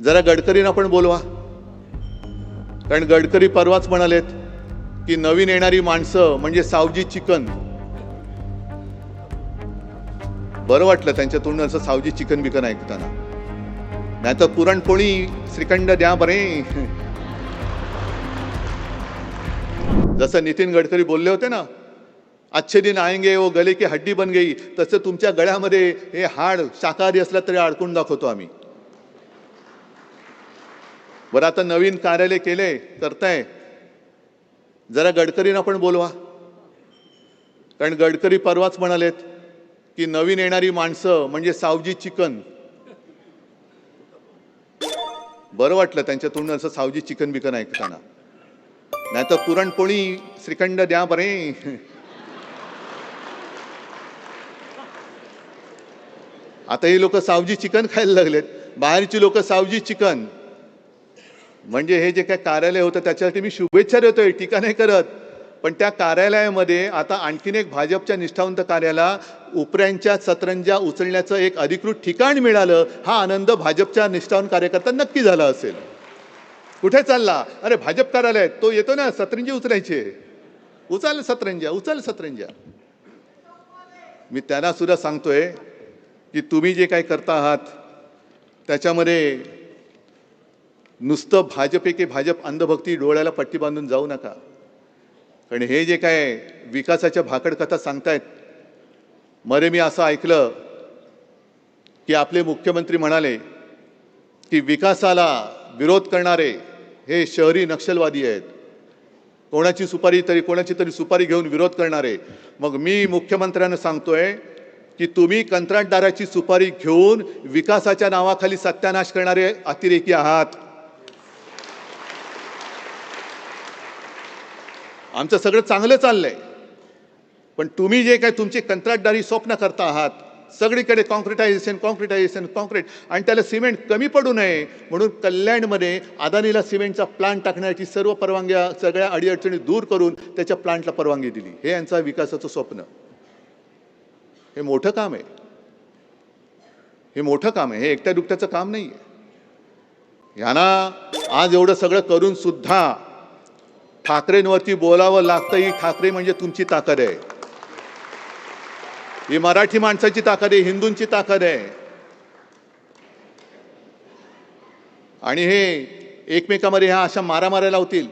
जरा गडकरींना पण बोलवा. कारण गडकरी परवाच म्हणालेत की नवीन येणारी माणसं म्हणजे सावजी चिकन. बरं वाटलं त्यांच्या तोंडून असं सावजी चिकन बिकन ऐकताना. नाही तर पुरणपोळी श्रीखंड द्या बरे. जसं नितीन गडकरी बोलले होते ना अच्छे दिन आएंगे वो गले की हड्डी बन गई तसं तुमच्या गळ्यामध्ये हे हाड शाकाहारी असलं तरी अडकून दाखवतो आम्ही. बरं आता नवीन कार्यालय केले करताय. जरा गडकरींना पण बोलवा. कारण गडकरी परवाच म्हणालेत की नवीन येणारी माणसं म्हणजे सावजी चिकन. बरं वाटलं त्यांच्या तोंडून असं सावजी चिकन बिकन ऐकताना. नाही तर पुरणपोळी श्रीखंड द्या बरे. आता ही लोक सावजी चिकन खायला लागलेत. बाहेरची लोक सावजी चिकन. म्हणजे हे जे काय कार्यालय होतं त्याच्यासाठी मी शुभेच्छा देतोय टीका नाही करत. पण त्या कार्यालयामध्ये आता आणखीन एक भाजपच्या निष्ठावंत कार्याला उपऱ्यांच्या सतरंजा उचलण्याचं एक अधिकृत ठिकाण मिळालं हा आनंद भाजपच्या निष्ठावंत कार्यकर्ता नक्की झाला असेल. कुठे चालला? अरे भाजप कार्यालय तो येतो ना सतरंजी उचलायचे. उचल सतरंजा उचल सतरंजा मी त्यांना सुद्धा सांगतोय की तुम्ही जे काही करता आहात त्याच्यामध्ये नुसतं भाजप एके भाजप अंधभक्ती डोळ्याला पट्टी बांधून जाऊ नका. कारण हे जे काय विकासाच्या भाकड कथा सांगतायत मरे मी असं ऐकलं की आपले मुख्यमंत्री म्हणाले की विकासाला विरोध करणारे हे शहरी नक्षलवादी आहेत. कोणाची सुपारी तरी कोणाची तरी सुपारी घेऊन विरोध करणारे. मग मी मुख्यमंत्र्यांना सांगतोय की तुम्ही कंत्राटदाराची सुपारी घेऊन विकासाच्या नावाखाली सत्यानाश करणारे अतिरेकी आहात. आमचं सगळं चांगलं चाललं आहे पण तुम्ही जे काय तुमची कंत्राटदारी स्वप्न करता आहात सगळीकडे कॉन्क्रिटायझेशन कॉन्क्रिटायझेशन कॉन्क्रीट आणि त्याला सिमेंट कमी पडू नये म्हणून कल्याणमध्ये अदानीला सिमेंटचा प्लांट टाकण्याची सर्व परवानग्या सगळ्या अडीअडचणी दूर करून त्याच्या प्लांटला परवानगी दिली. हे यांचा विकासाचं स्वप्न. हे मोठं काम आहे. हे मोठं काम आहे. हे एकट्या दुकट्याचं काम नाही आहे यांना आज एवढं सगळं करून सुद्धा ठाकरेंवरती बोलावं लागतं ही ठाकरे म्हणजे तुमची ताकद आहे. ही मराठी माणसाची ताकद आहे हिंदूंची ताकद आहे. आणि हे एकमेकामध्ये ह्या अशा मारामाऱ्या लावतील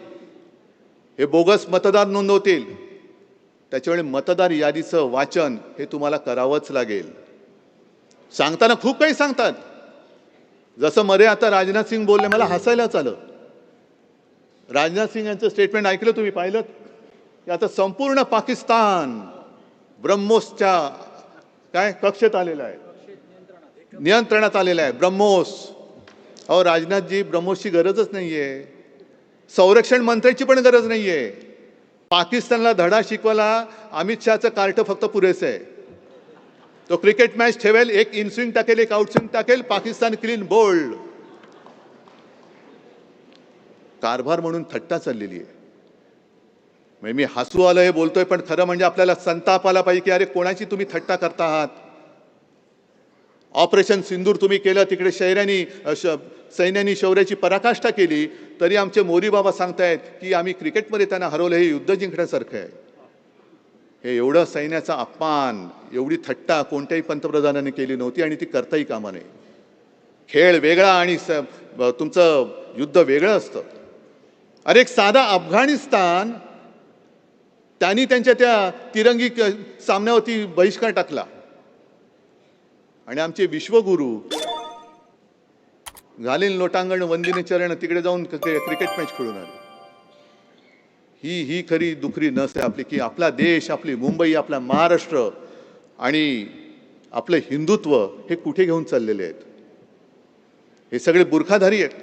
हे बोगस मतदार नोंदवतील त्याच्यामुळे मतदार यादीचं वाचन हे तुम्हाला करावंच लागेल. सांगताना खूप काही सांगतात. जसं मरे आता राजनाथ सिंग बोलले मला हसायलाच आलं. राजनाथ सिंग यांचं स्टेटमेंट ऐकलं तुम्ही पाहिलं? की आता संपूर्ण पाकिस्तान ब्रह्मोसच्या काय कक्षेत आलेला आहे. नियंत्रणात आलेला आहे ब्रह्मोस. अहो राजनाथजी ब्रह्मोसची गरजच नाही आहे संरक्षण मंत्र्याची पण गरज नाही आहे पाकिस्तानला धडा शिकवायला अमित शहाचं कार्ट फक्त पुरेसं आहे. तो क्रिकेट मॅच ठेवेल एक इनस्विंग टाकेल एक आउटस्विंग टाकेल पाकिस्तान क्लीन बोल्ड. कारभार म्हणून थट्टा चाललेली आहे. म्हणजे मी हसू आलं हे बोलतोय पण खरं म्हणजे आपल्याला संताप आला पाहिजे की अरे कोणाची तुम्ही थट्टा करता आहात? ऑपरेशन सिंदूर तुम्ही केलं तिकडे शहरांनी सैन्यानी शौर्याची पराकाष्ठा केली तरी आमचे मोरी बाबा सांगतायत की आम्ही क्रिकेटमध्ये त्यांना हरवलं हे युद्ध जिंकण्यासारखं आहे. हे एवढं सैन्याचा अपमान एवढी थट्टा कोणत्याही पंतप्रधानाने केली नव्हती आणि ती करताही कामा नये. खेळ वेगळा आणि स- तुमचं युद्ध वेगळं असतं. अरे एक साधा अफगाणिस्तान त्यांनी त्यांच्या त्या तिरंगी सामन्यावरती बहिष्कार टाकला. आणि आमचे विश्वगुरू घालीन लोटांगण वंदिने चरण तिकडे जाऊन क्रिकेट मॅच खेळून आले. ही ही खरी दुखरी नस आहे आपली की आपला देश आपली मुंबई आपला महाराष्ट्र आणि आपलं हिंदुत्व हे कुठे घेऊन चाललेले आहेत? हे सगळे बुरखाधारी आहेत.